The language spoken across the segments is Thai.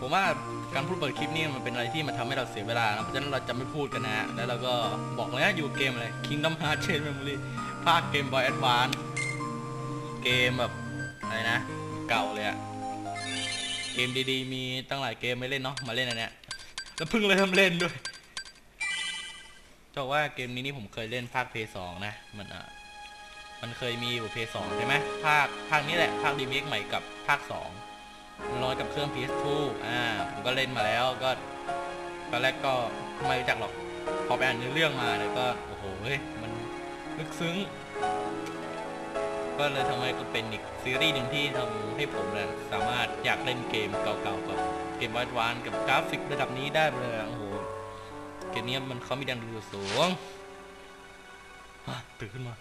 ผมว่าการพูดเปิดคลิปนี่มันเป็นอะไรที่มันทำให้เราเสียเวลานะเพราะฉะนั้นเราจะไม่พูดกันนะฮะแล้วเราก็บอกเลยนะอยู่เกมอะไร Kingdom Hearts Chain Memory ภาคเกม Boy Advance เกมแบบอะไรนะ เก่าเลยอะเกมดีๆ มีตั้งหลายเกมไม่เล่นเนาะมาเล่นอันเนี้ยแล้วเพิ่งเริ่มเล่นด้วยจะบอกว่าเกมนี้นี่ผมเคยเล่นภาคเพย์สองนะมันอะมันเคยมีอยู่เพย์สองใช่ไหมภาคภาคนี้แหละภาครีเมคใหม่กับภาคสอง ลอยกับเครื่อง PS2 อ่าผมก็เล่นมาแล้วก็ตอนแรกก็ไม่รู้จักหรอก พอไปอ่านเนื้อเรื่องมาเนี่ยก็ โอ้โหเฮ้ยมันลึกซึ้ง ก็เลยทำให้ก็เป็นอีกซีรีส์หนึ่งที่ทำให้ผมเนี่ยสามารถอยากเล่นเกมเก่าๆกับเกมวาดวานกับกราฟิกระดับนี้ได้เลยโอ้โหเกมนี้มันเขามีดันดูสูงตื่นขึ้นมา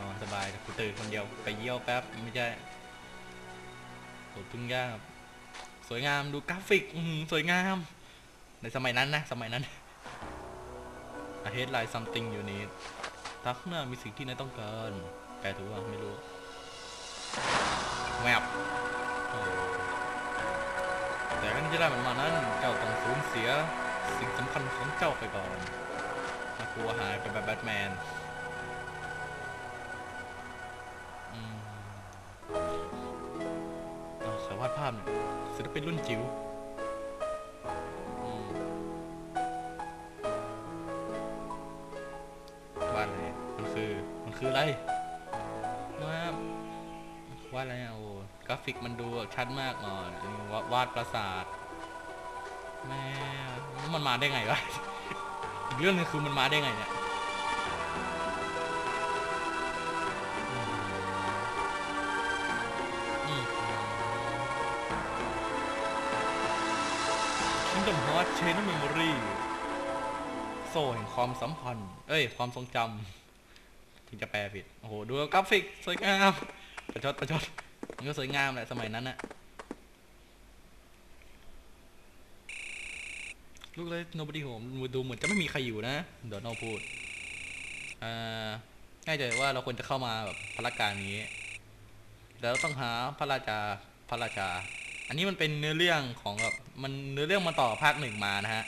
นอนสบายแต่กูตื่นคนเดียวไปเยี่ยวแป๊บไม่ใช่โหทุ่งหญ้าสวยงามดูกราฟิกอืสวยงาม ในสมัยนั้นนะ สมัยนั้น A headline something you need ทักหน้ามีสิ่งที่นายต้องการแปลถูกว่าไม่รู้แมปแต่กันจะได้มันมานั้น เจ้าต้องสูญเสีย สิ่งสำคัญของเจ้าไปก่อนนักกลัวหายไปแบบแบทแมนาดภาพหน่ยศิลปินรุ่นจิ๋ววาดอะไรมันคือ มันคืออะไรวาดวาดอะไรอะโอ้กราฟิกมันดูชัดมากอ่อนวาดวาดปราสาทแม่มันมาได้ไงวะอีกเรื่องนึงคือมันมาได้ไงเนี่ย Kingdom Hearts Chain Memory โซ่แห่งความสัมพันธ์ เอ้ย ความทรงจำถึงจะแปลผิด โอ้โห ดูกราฟิก สวยงาม ประชดประชด มันก็สวยงามแหละ สมัยนั้นน่ะลูกเลย nobody home ดูเหมือนจะไม่มีใครอยู่นะ เดี๋ยวโนพูด อ่าง่ายใจว่าเราควรจะเข้ามาแบบพระการนี้ แล้วต้องหาพระราชาพระราชา อันนี้มันเป็นเนื้อเรื่องของแบบมันเนื้อเรื่องมาต่อภาคหนึ่งมานะฮะ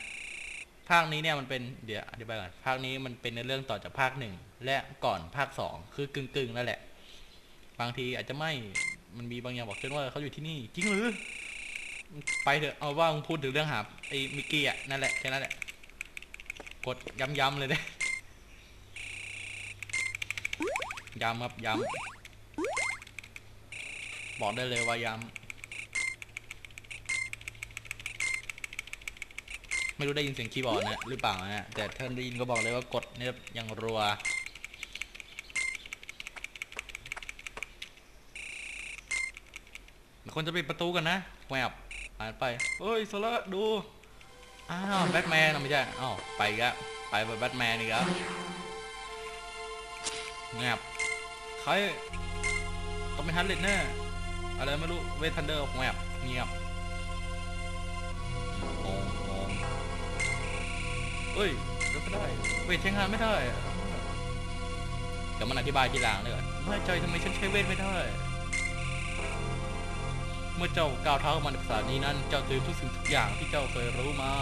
ภาคนี้เนี่ยมันเป็นเดี๋ยวอธิบายก่อนภาคนี้มันเป็นเนื้อเรื่องต่อจากภาคหนึ่งและก่อนภาคสองคือกึ่งๆนั่นแหละ บางทีอาจจะไม่มันมีบางอย่างบอกเช่นว่าเขาอยู่ที่นี่จริงหรือ ไปเถอะเอาว่ามึงพูดถึงเรื่องหาไอ้มิกกี้อะนั่นแหละแค่นั้นแหละกดย้ำๆเลยเด้ย้ำครับย้ำบอกได้เลยว่าย้ำ ไม่รู้ได้ยินเสียงคีย์บอร์ดนะหรือเปล่านะแต่ถ้านได้ยินก็บอกเลยว่ากดเนี่ยยังรัวคนจะปิดประตูกันนะแวบผ่านไปเฮ้ยโซล่าดู อ้าวแบทแมนไม่ใช่อ้าวไปกแล้วไปแบบแบทแมนอีกแล้วแงบใครต้องเป็นฮันเลนแน่อะไรไม่รู้เวททันเดอร์แงบเงียบ เฮ้ยเดี๋ยวก็ได้เวทใช้งานไม่ได้เดี๋ยวมันอธิบายทีหลังเลยก่อนไม่ใจทำไมฉันใช้เวทไม่ได้ เมื่อเจ้าก้าวเท้ามาในภาษานี้นั้น เจ้าลืมทุกสิ่งทุกอย่างที่เจ้าเคยรู้มา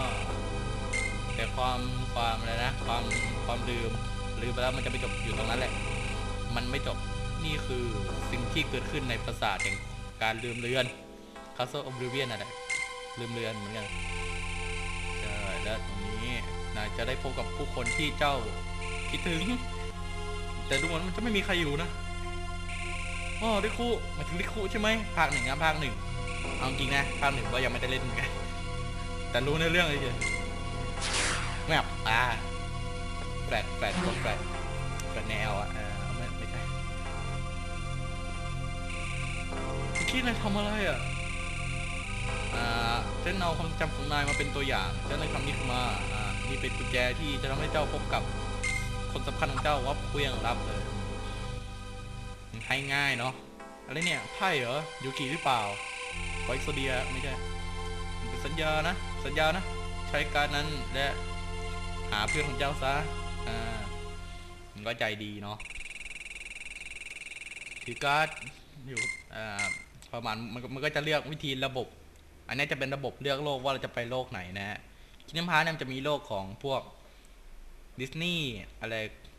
แต่ความความอะไรนะ ความความลืมลืมไปแล้วมันจะไปจบอยู่ตรงนั้นแหละ มันไม่จบนี่คือสิ่งที่เกิดขึ้นในปราสาทแห่งการลืมเลือน Castle Oblivion นั่นแหละลืมเลือนเหมือนกันใช่แล้วตรง นี้นายจะได้พบกับผู้คนที่เจ้าคิดถึง แต่ดูเหมือนมันจะไม่มีใครอยู่นะอ๋อดิคุหมายถึงดิคุใช่ไหมภาคหนึ่งนะภาคหนึ่งเอาจริงนะภาคหนึ่งก็ยังไม่ได้เล่นเหมือนกันแต่รู้ในเรื่องเลยเฉยแบบอ่าแฟลตแฟลตกแฟลตแฟลตแนวอะเออไม่ไม่ใช่คิดนายทำอะไรอะอ่าฉันเอาความจำของนายมาเป็นตัวอย่างฉันเลยทำนี่มาอ่า นี่เป็นกุญแจที่จะทำให้เจ้าพบกับคนสำคัญของเจ้าว่าเครื่องรับเลยให้ง่ายเนาะอะไรเนี่ยไพ่เหรอยูกิหรือเปล่าไวโซเดียไม่ใช่มันเป็นสัญญานะ สัญญานะ ใช้การนั้นและหาเพื่อนของเจ้าซะอ่ามันก็ใจดีเนาะถือการ์ดอยู่อ่าประมาณมันมันก็จะเลือกวิธีระบบ อันนี้จะเป็นระบบเลือกโลกว่าเราจะไปโลกไหนนะฮะ คินพาร์เนี่ยมันจะมีโลกของพวกดิสนีย์อะไร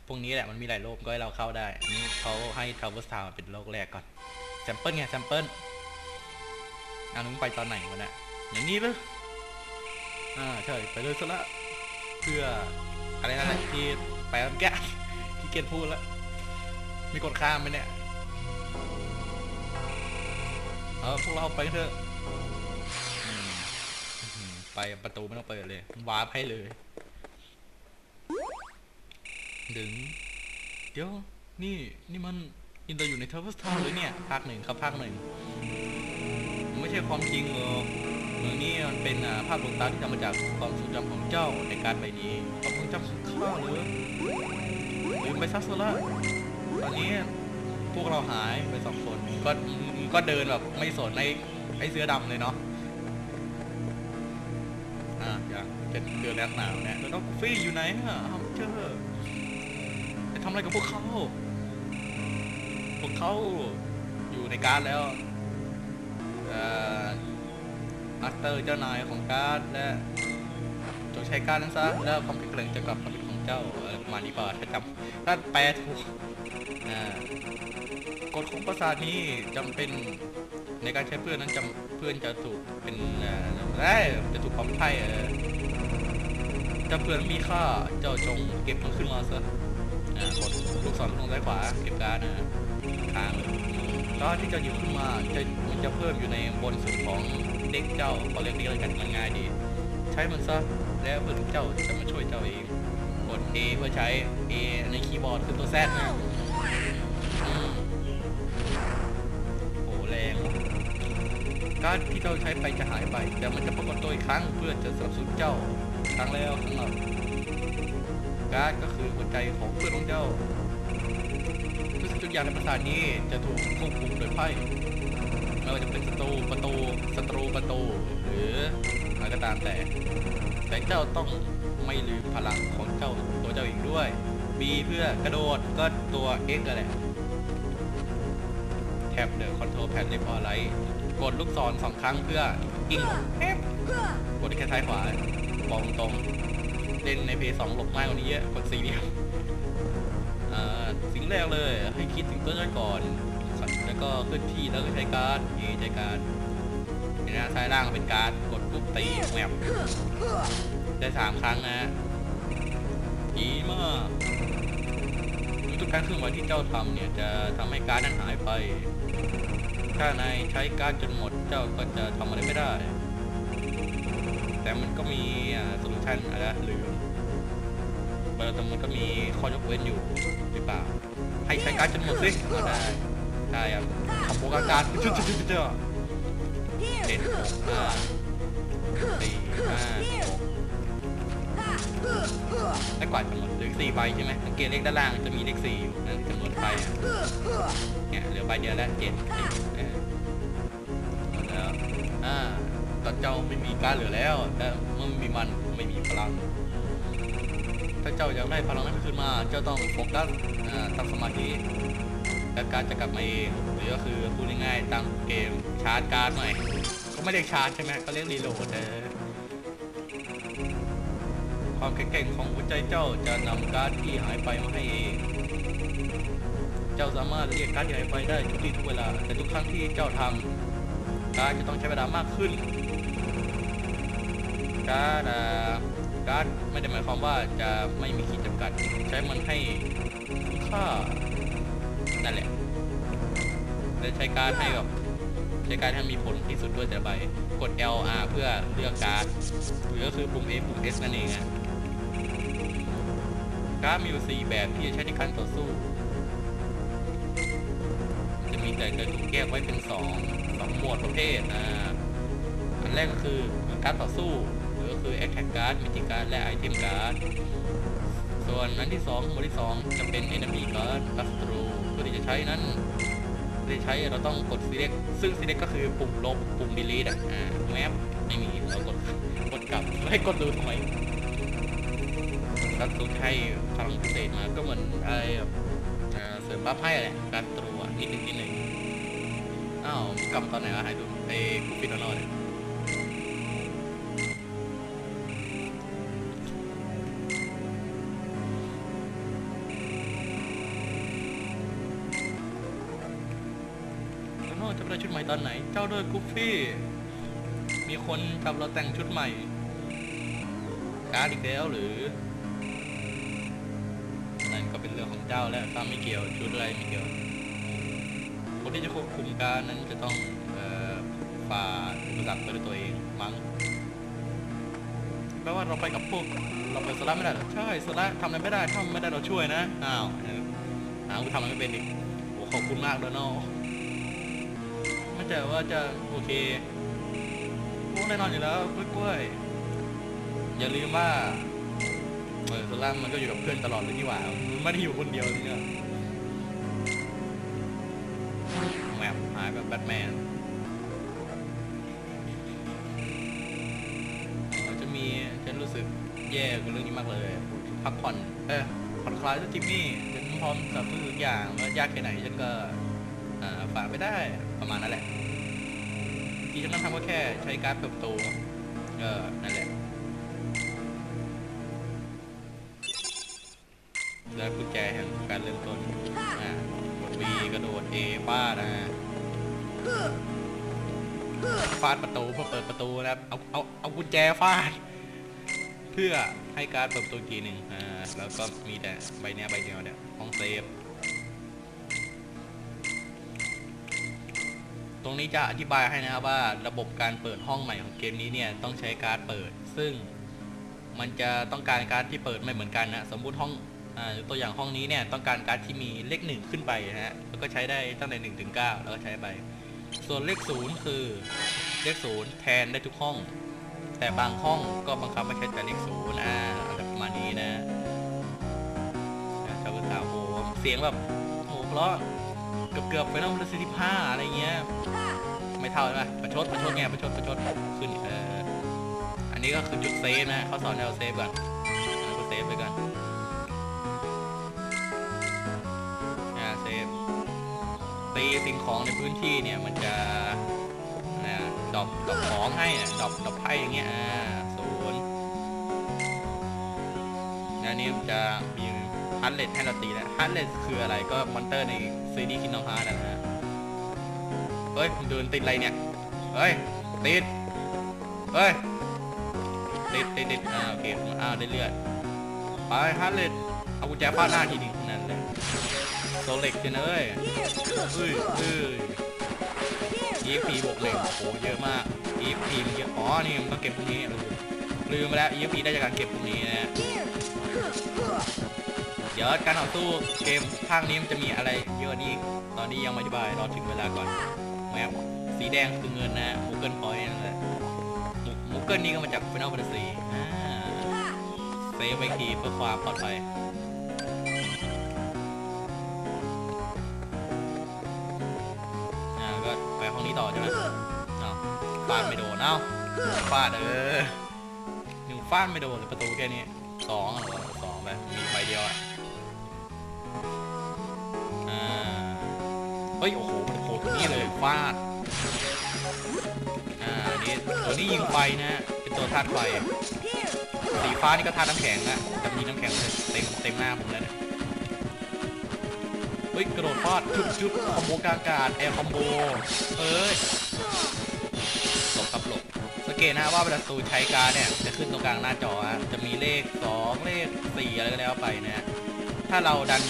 พวกนี้แหละมันมีหลายโลกก็ให้เราเข้าได้ อันนี้เขาให้ทาวเวอร์สตาร์เป็นโลกแรกก่อนแซมเปิลไงแซมเปิลอ่านึงไปตอนไหนวะเนี่ยอย่างนี้เลยอ่าใช่ไปเลยซะละเพื่ออะไรนั่นแหละที่ไปแล้วแกที่เกียจพูดแล้วมีกดข้ามไหมเนี่ยเออพวกเราไปเถอะ ไปประตูไม่ต้องเปิดเลยวาร์ปให้เลยดึง เดี๋ยว นี่นี่มันอินเตอร์อยู่ในเทอร์ฟสทาวเลยเนี่ยภาคหนึ่งครับภาคหนึ่งไม่ใช่ความจริงหรอกเมืองนี้มันเป็นอ่าภาพลวงตาที่ทำมาจากความทรงจำของเจ้าในการใบนี้ความทรงจำของข้าเลยลืมไปซักซะละตอนนี้พวกเราหายไปสองคนก็ก็เดินแบบไม่สนในไอเสื้อดำเลยเนาะ เป็นเดือนแรกหนาวเนี่ยแล้วน้องกูฟี่อยู่ไหนอะหาไม่เจอจะทำอะไรกับพวกเขา พวกเขาอยู่ในการดแล้วอ่อมาสเตอร์เจ้านายของการ์ดและจงใช้การนั้นซะแล้วความแข็งแกร่งจะกลับมาเป็นของเจ้าประมาณนี้ป่ะถ้าจำถ้าแปลถูกอ่ากฎของปราสาทนี้จำเป็นในการใช้เพื่อนนั้นจำเพื่อนจะถูกเป็นเอ้จะถูกความไพ่ เออถ้าเพื่อนมีค่าเจ้าจงเก็บมันขึ้นมาซะกดลูกศรลงซ้ายขวาเก็บการดนะค้างก็ที่จะหยิบขึ้นมาจะมันจะเพิ่มอยู่ในบนสุดของเด็กเจ้าขอเรียกนี้แล้วกันมันง่ายดี ใช้มันซะแล้วเพื่อนเจ้าจะมาช่วยเจ้าเองกด A เพื่อใช้ A ในคีย์บอร์ดคือตัว Z นะอืมโหแรงการที่เจ้าใช้ไปจะหายไป แต่มันจะปรากฏตัวอีกครั้งเพื่อจะสนับสนุนเจ้า ครั้งแล้วครั้งเล่าการดก็คือหัวใจของเพื่อนของเจ้าทุกสิ่งทุกอย่างในปราสาทนี้จะถูกควบคุมโดยไพ่ไม่ว่าจะเป็นศัตรูประตูศัตรูประตู หรืออะไรก็ตามแต่ แต่เจ้าต้องไม่ลืมพลังของเจ้าตัวเจ้าเองด้วย B เพื่อกระโดดก็ตัว X ก็แหละแท็บเดอะคอนโทรลแพนเล็กออไลท์กดลูกศรสองครั้งเพื่อกิ้งลงแป๊บกดแค่ซ้ายขวา บอกตรงๆเล่นในเพย์สองหลบง่ายกว่านี้เยอะกดสี่เดียวสิ่งแรกเลยให้คิดถึงต้นไม้ก่อน แล้วก็เคลื่อนที่แล้วก็ใช้การ์ดเอใช้การ์ดเห็นนะซ้ายล่างเป็นการ์ดกดปุ๊บตีแหวบได้สามครั้งนะฮะดีมากทุกการเคลื่อนไหวที่เจ้าทำเนี่ยจะทำให้การ์ดนั้นหายไป ถ้านายใช้การ์ดจนหมดเจ้าก็จะทำอะไรไม่ได้ แต่มันก็มีโซลูชันอะไรหรือแต่มันก็มีข้อยกเว้นอยู่หรือเปล่า ให้ใช้การดจนหมดสิก็ได้ได้ครับคอมโบกาการจุดจุดจุดจุดเจ็ดหกห้าสี่ห้าหกได้กว่าจะหมดเหลือสี่ใบใช่ไหมสังเกตเลขด้านล่างจะมีเลขสี่อยู่นั่นจำนวนใบเนี่ยเหลือใบเดียวแล้วเจ็ดเออหมดแล้วอ่า ตอนเจ้าไม่มีการเหลือแล้วแต่เมื่อไม่มีมันไม่มีพลัง ถ้าเจ้าอยากได้พลังนั้นคืนมา เจ้าต้องโฟกัสตั้งสมาธิและการจะกลับมาเองหรือก็คือพูดง่ายๆตามเกมชาร์จการ์ดหน่อยเขาไม่เรียกชาร์จใช่ไหมเขาเรียกรีโหลดเออความแข็งแกร่งของหัวใจเจ้าจะนำการ์ดที่หายไปมาให้เอง เจ้าสามารถเรียกการ์ดที่หายไปได้ทุกที่ทุกเวลา แต่ทุกครั้งที่เจ้าทำการ์ดจะต้องใช้เวลามากขึ้น การ์ดการ์ดไม่ได้หมายความว่าจะไม่มีขีดจำกัด ใช้มันให้ค่านั่นแหละและใช้การ์ดให้แบบใช้การ์ดให้มีผลที่สุดด้วยแต่ใบ กด L R เพื่อเลือกการ์ดหรือก็คือปุ่ม A ปุ่ม S นั่นเองอะการ์ดมีอยู่สี่แบบที่จะใช้ในการต่อสู้ จะมีแต่จะถูกแยกไว้เป็นสองสองหมวดประเภทอ่าอันแรกก็คือการต่อสู้ คือ attack card magic card และ item card ส่วนอันที่2หมวดที่ 2 จะเป็น enemy card ศัตรูเพื่อที่จะใช้นั้นจะใช้เราต้องกด select ซึ่ง select ก็คือปุ่มลบปุ่ม delete อะอ่าแมปไม่มีเรากดกดกลับแล้วให้กดดูทำไมศัตรูให้พลังพิเศษมาก็เหมือนอะไรแบบอ่าเสริมบัฟให้แหละการตรูอะนิดนึงนิดนึงอ้าวกลับตอนไหนวะหายดูไอ้กูฟิดตนอนเนี่ย ตอนไหน เจ้าด้วยกูฟี่ มีคนจับเราแต่งชุดใหม่การดอีกแล้วหรือนั่นก็เป็นเรื่องของเจ้าแล้วข้าไม่เกี่ยวชุดอะไรไม่เกี่ยว คนที่จะควบคุมการนั้นจะต้องฝ่าอุปสรรคไปด้วยตัวเองมั้งแปลว่าเราไปกับพวกเราไปโซล่าไม่ได้ใช่โซล่าทำอะไรไม่ได้ทำไม่ได้เราช่วยนะอ้าวอออ้าวกูทำอะไรไม่เป็นอีกโอ้ขอบคุณมากโดนัล ไม่แต่ว่าจะโอเคพวกแน่นอนอยู่แล้วกล้วยๆอย่าลืมว่าเออโซล่ามันก็อยู่กับเพื่อนตลอดเลยนี่หว่ามันไม่ได้อยู่คนเดียวเลยเนี่ยแมปหายแบบแบทแมนจะมีฉันรู้สึกแย่กับเรื่องนี้มากเลย พักผ่อน เออผ่อนคลายสักทีนี่ฉันพร้อมกับทุกอย่างว่ายากแค่ไหนฉันก็อ่าฝ่าไปได้ประมาณนั้นแหละ ที่ฉันต้องทำก็แค่ใช้การดเปิดประตูเออนั่นแหละแล้วกุญแจแห่งการเริ่มต้นอ่ากด V กระโดด A ฟาดนะฟาดประตูเพื่อเปิดประตูนะครับเอาเอาเอากุญแจฟาด เพื่อให้การเปิดประตูอีกทีหนึ่งอ่าแล้วก็มีแต่ใบเนี้ยใบเดียวเนี่ยห้องเซฟ รงนี้จะอธิบายให้นะครับว่าระบบการเปิดห้องใหม่ของเกมนี้เนี่ยต้องใช้การ์ดเปิด ซึ่งมันจะต้องการการ์ดที่เปิดไม่เหมือนกันนะสมมุติห้องอตัวอย่างห้องนี้เนี่ยต้องการการ์ดที่มีเลขหนึ่งขึ้นไปนะฮะแล้วก็ใช้ได้ตั้งแต่หนึ่งถึงเก้าแล้วก็ใช้ไปส่วนเลขศูนย์คือเลขศูนย์แทนได้ทุกห้อง แต่บางห้องก็บังคับไม่ใช่แต่เลขศูนย์อ่าอะไรประมาณนี้นะอ่าเจ้าก็สาวโหเสียงแบบโหเพราะ กือบเกือบไปน้องประสิทธิภาพอะไรเงี้ย ไม่เท่าใช่ไหมประชดประชดไงประชดประชดขึ้นเอออันนี้ก็คือจุดเซฟนะเขาสอนให้เราเซฟก่อนแล้วก็เซฟไปก่อนอ่าเซฟตีสิ่งของในพื้นที่เนี่ยมันจะอ่าดอปดอปของให้อะดอปดอปไพ่อย่างเงี้ยอ่าศูนย์อันนี้มันจะมีฮันเลตให้เราตีแล้วฮันเลตคืออะไรก็มอนเตอร์ใน ซีดีคินนองฮาร์ดนะฮะเฮ้ยมันเดินติดอะไรเนี่ย เฮ้ย ติด เฮ้ย ติดติดติดอ่าโอเคอ่าได้เลือดไปฮันเลตเอากุญแจฟาดหน้าทีนึงนั่นเลยโซเล็กเจนเอ้ยเอ้ยเอ้ย EXP บวกหนึ่งโอ้โหเยอะมาก EXP มันเยอะอ๋อนี่มันต้องเก็บพวกนี้ลืมลืมไปแล้ว EXP ได้จากการเก็บพวกนี้นะ เดี๋ยวการต่อสู้เกมภาคนี้มันจะมีอะไรเยอะนี้ตอนนี้ยังไม่อธิบายรอถึงเวลาก่อนแมปสีแดงคือเงินนะมูเกิลพอยต์นั่นแหละมูเกิลนี่ก็มาจาก Final Fantasy อ่าเซฟไว้ทีเพื่อความปลอดภัยอ่าก็ไปห้องนี้ต่อใช่ไหมอ้าวฟาดไม่โดนเอ้าฟาดเออหนึ่งฟาดไม่โดนเลยประตูแค่นี้สองเหรอสองไปมีใบเดียวอะ เฮ้ย โอ้โห มันโผล่ตรงนี้เลยฟาด อ่าอันนี่ตัวนี้ยิงไฟนะ เป็นตัวธาตุไฟ สีฟ้านี่ก็ธาตุน้ำแข็งนะแต่มีน้ำแข็งเต็มเต็มหน้าผมเลยเนี่ยเฮ้ย กระโดดฟาดจุดจุดคอมโบกลางอากาศแอร์คอมโบ เอ้ยหลบครับหลบสังเกตนะว่าเวลาตูใช้การเนี่ย จะขึ้นตรงกลางหน้าจอฮะจะมีเลข 2 เลข 4 อะไรก็แล้วไปนะฮะถ้าเราดัน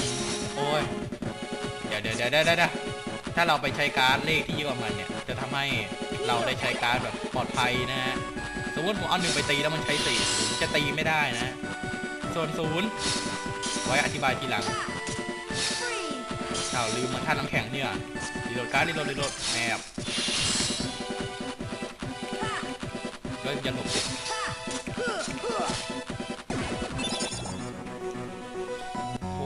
โอ้ย เดี๋ยวเดี๋ยวเดี๋ยวเดี๋ยวเดี๋ยว ถ้าเราไปใช้การ์ดเลขที่เยอะกว่ามันเนี่ย จะทำให้เราได้ใช้การ์ดแบบปลอดภัยนะฮะ สมมติผมเอาหนึ่งไปตีแล้วมันใช้สี่จะตีไม่ได้นะ ส่วนศูนย์ไว้อธิบายทีหลังเอาวลืมมาท่าน้ำแข็งเนี่ยรีโหลดการ์ดรีโหลดรีโหลดแอบก็ย่าหลบสิโห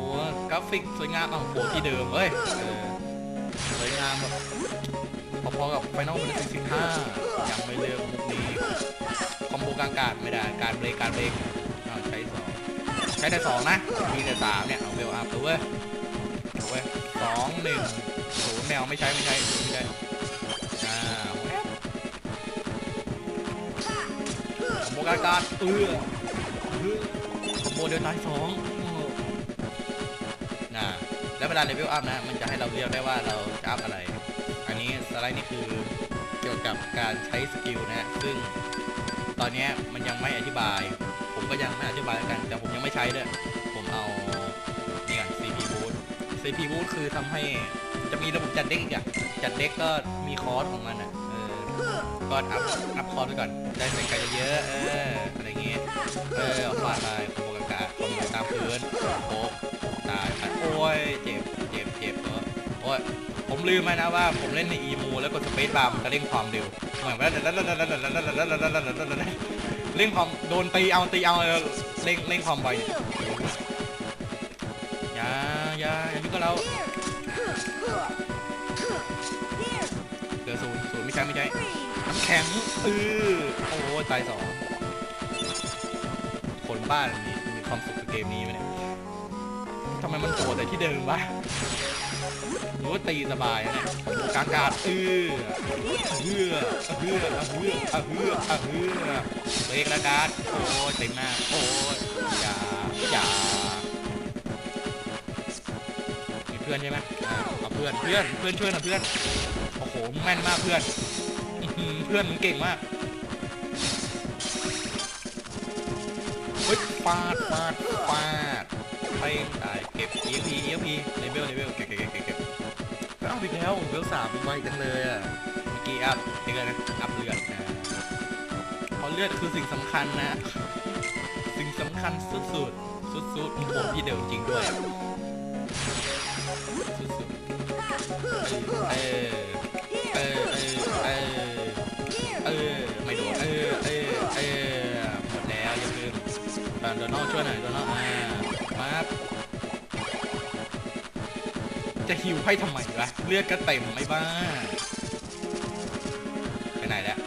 กราฟิกสวยงามอะโหที่เดิมเฮ้ยเออ สวยงามแบบพอๆกับไฟนอลเฟนตาซี15ยังไม่เลือกมุกนี้คอมโบกลางกาดไม่ได้การเบรกการเบรกใช้สองใช้แต่สองนะ มีแต่สามเนี่ยเอาเบลอาร์ตัวเว้ยเอาเว้สองหนึ่งโหแมวไม่ใช้ไม่ใช่ไม่ใช่าคมกลางกาดเออคอมโบเดินตายสอง แล้วเวลาเลเวลอัพนะ มันจะให้เราเลือกได้ว่าเราจะอัพอะไร อันนี้สไลด์นี่คือเกี่ยวกับการใช้สกิลนะ ซึ่งตอนนี้มันยังไม่อธิบาย ผมก็ยังไม่อธิบายแล้วกัน แต่ผมยังไม่ใช้ด้วย ผมเอานี่ก่อน CP Boost CP Boost คือทำให้จะมีระบบจัดเด็กอีกอย่างจัดเด็กก็มีคอร์สของมันอะเออก็อัพอัพคอร์สไปก่อน ได้ใส่ไก่เยอะๆเอออะไรเงี้ย เออเอฟาดไปโบกกาคอมโบตามพื้นโป๊ะตายไปโอ้ ยเจ็บเจ็บเจ็บเออโอ้ยผมลืมไปนะว่าผมเล่นในอีมูแล้วกดสเปซบาร์มันจะเร่งความเร็วเหมือนว่าเร่งความโดนตีเอาตีเอาเร่งเร่งความไวอย่าอย่าอย่ายุ่งกับเราเดือศูนย์ศูนย์ไม่ใช่ไม่ใช่น้ำแข็งเออโอ้ตายสองคนบ้านมีมีความสุขกับเกมนี้ไหมเนี่ย ไมมันโหดแต่ที่เดิมวะหนูว่าตีสบายนะกากาดเอื้อเฮือเฮือเฮือเฮือเฮือเบรกแล้วการ์ดโอ้ยเต็มหน้าโอ้ยอย่าอย่ามีเพื่อนใช่ไหมเอาเพื่อนเพื่อนเพื่อนช่วยหน่อยเพื่อนโอ้โหแม่นมากเพื่อนเพื่อนมึงเก่งมากเฮ้ยฟาดฟาดฟาด ไปเก็บ EMP EMP เลเวลเลเวลเก็บเก็บเก็บเก็บเอาอีกแล้วเลเวลสามไวจังเลยอะเมื่อกี้อัพเลือดนะอัพเลือดนะเพราะเลือดคือสิ่งสำคัญนะ สิ่งสำคัญสุดสุดสุดสุดๆมีโหมที่เดิมจริงด้วยสุดสุดเออเออเออเออเออไม่โดนเออเออเออหมดแล้วอย่าลืมอ่าโดนัลด์ช่วยหน่อยโดนัลด์อ่า มาจะหิวให้ทำไมวะ เลือดก็เต็มไม่บ้า ไปไหนแล้ว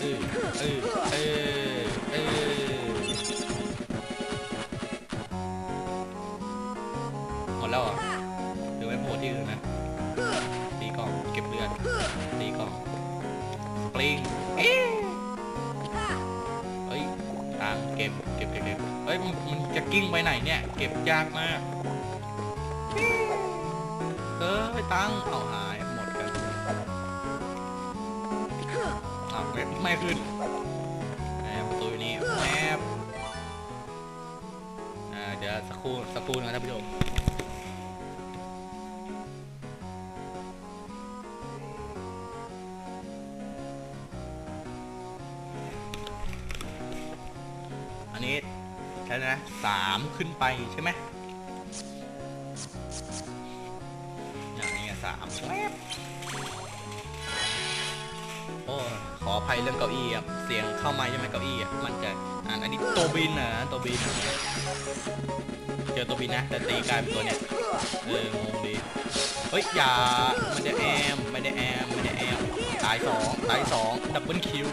เออเออเออ กิ้งไปไหนเนี่ย เก็บยากมาก เออไปตังเอาหายหมดกันอ้าวไม่ไม่ขึ้นแอบประตูนี้แอบอ่าเดี๋ยวสักครู่สักครู่นะท่านผู้ชม ขึ้นไปใช่ไหมอย่างนี้สามแวบโอ้ขออภัยเรื่องเก้าอี้อะเสียงเข้ามาใช่ไหมเก้าอี้อะมันจะอ่านอันนี้ตัวบินนะตัวบินเจอตัวบินนะแต่ตีกลายเป็นตัวเนี้ยเอองงดีเฮ้ยอย่ามันจะแอมไม่ได้แอมไม่ได้แอมตายสองตายสองดับเบิลคิว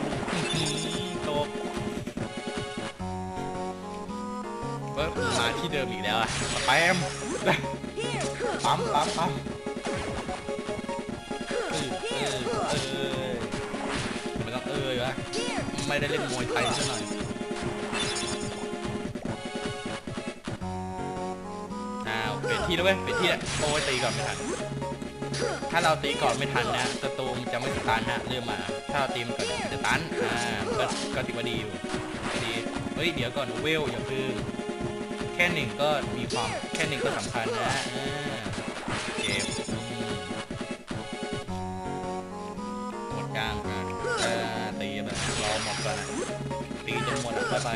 อ้ยมาที่เดิมอีกแล้วอะสแปมปั๊มปั๊มปั๊มเออเออเออไม่ต้องเออวะไม่ได้เล่นมวยไทยซะหน่อยอ้าวเปลี่ยนที่แล้วเว้ยเปลี่ยนที่แล้วโอ้ยตีก่อนไม่ทันถ้าเราตีก่อนไม่ทันนะศัตรูมันจะไม่สตาร์ทนะเริ่มมา ถ้าเราตีมันก่อนมันจะตันอ่าก็ก็ถือว่าดีอยู่ดีเฮ้ยเดี๋ยวก่อนเวลอย่าพึ่ง แค่หนึ่งก็มีความแค่หนึ่งก็สำคัญนะอ่าเกมอืมหมดกลางอะอ่าตีไปรอหมดก่อนนะตีจนหมดแล้วค่อยไป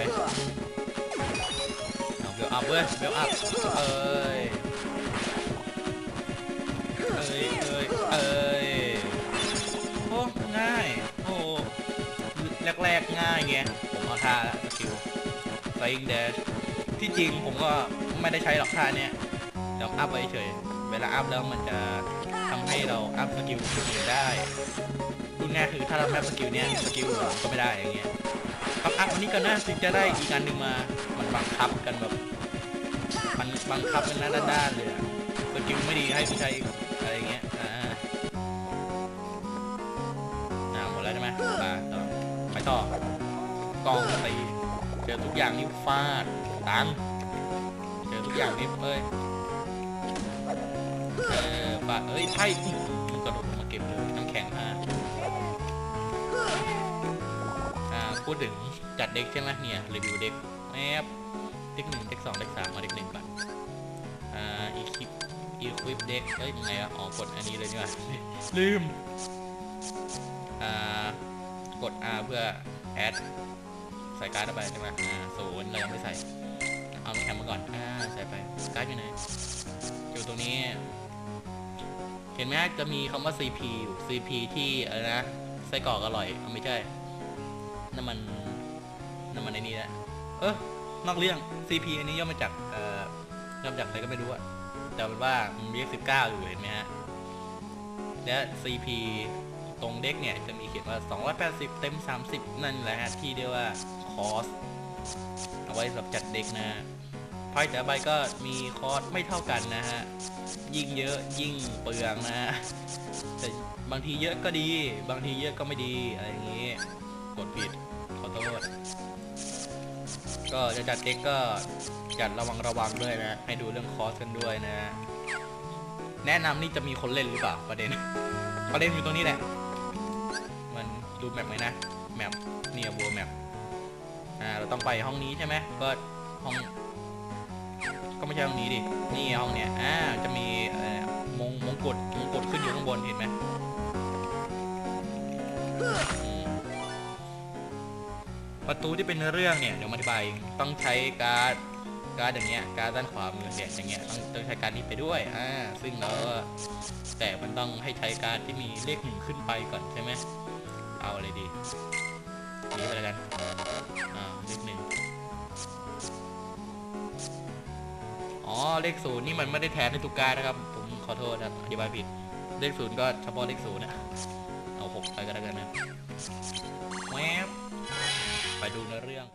เอาเบลอัพเว้ยเบลอัพเอ้ยเอ้ยเอ้ยเอ้ยโอ้ง่ายโอ้แรกๆง่ายไงผมเอาท่าละสกิล flying dash ที่จริงผมก็ไม่ได้ใช้หรอกท่าเนี้ยเดี๋ยวอัพไว้เฉย เวลาอัพแล้วมันจะทำให้เราอัพสกิลอื่นได้พูดง่ายคือถ้าเราไม่สกิลเนี้ยสกิลก็ไม่ได้อย่างเงี้ยต้องอัพอันนี้ก่อนนะถึงจะได้อีกอันหนึ่งมา มันบังคับกันแบบ มันบังคับกันหน้าด้านๆเลยสกิลไม่ดีให้ผู้ใช้อะไรเงี้ย อ่าอ่าหมดแล้วใช่ไหมมาต่อไปต่อกองตีเจอทุกอย่างนี่ฟาด ตังเจอทุกอย่างนี่เอ้ยเออฟาเอ้ยไพ่กระโดดลงมาเก็บเลยน้ำแข็งอะอ่าพูดถึงจัดเด็กใช่ไหมเนี่ยรีวิวเด็กแอปเด็กหนึ่งเด็กสองเด็กสามมาเด็กหนึ่งก่อนอ่าอีคลิปอีควิปเด็กเอ้ยยังไงอะอ๋อกดอันนี้เลยนี่หว่าลืมอ่ากด R เพื่อแอดใส่การ์ดเข้าไปใช่ไหมอ่าศูนย์เรายังไม่ใส่ ก่อน อ่า ใส่ไปการ์ดอยู่ไหนอยู่ตรงนี้ เห็นไหมจะมีคำว่า CP อยู่ CP ที่อะไรนะ ไส้กรอกอร่อยเอาไม่ใช่นั่นมันนั่นมันในนี้แหละ เออนอกเรื่อง CP อันนี้ย่อมาจาก เอ่อย่อมาจากอะไรก็ไม่รู้อะแต่เป็นว่ามันเรียก19อยู่เห็นไหมฮะ และ CP ตรงเด็กเนี่ยจะมีเขียนว่า 280 เต็ม 30 นั่นแหละฮะที่เรียกว่าคอสเอาไว้สำหรับจัดเด็กนะ ไพ่แต่ใบก็มีคอสไม่เท่ากันนะฮะ ยิ่งเยอะยิ่งเปลืองนะฮะ แต่บางทีเยอะก็ดี บางทีเยอะก็ไม่ดีอะไรอย่างงี้ กดผิดขอโทษ ก็จะจัดเด็กก็จัดระวังระวังด้วยนะ ให้ดูเรื่องคอสกันด้วยนะ แนะนำนี่จะมีคนเล่นหรือเปล่าประเด็น ประเด็นอยู่ตรงนี้แหละ มันดูแมปไหมนะ แมปเนี่ยบัวแมปอ่าเราต้องไปห้องนี้ใช่ไหมก็ห้อง ก็ไม่ใช่ห้องนี้ดิ นี่ห้องเนี้ย อ่า จะมีเอ่อมงมงกุฎมงกุฎขึ้นอยู่ข้างบนเห็นไหมประตูที่เป็นเรื่องเนี่ยเดี๋ยวมาอธิบายต้องใช้การ์ดการ์ดอย่างเงี้ยการ์ดด้านขวามือเนี่ยอย่างเงี้ยต้องต้องใช้การดนี้ไปด้วยอ่าซึ่งเราก็แต่มันต้องให้ใช้การดที่มีเลขหนึ่งขึ้นไปก่อนใช่ไหมเอาอะไรดีนี้ไปแล้วกันอ่าเลขหนึ่ง อ๋อเลขศูนย์นี่มันไม่ได้แทนในทุกการนะครับ ผมขอโทษนะครับอธิบายผิด เลขศูนย์ก็เฉพาะเลขศูนย์นะเอาหกไปก็แล้วกันนะแวบไปดูในเรื่อง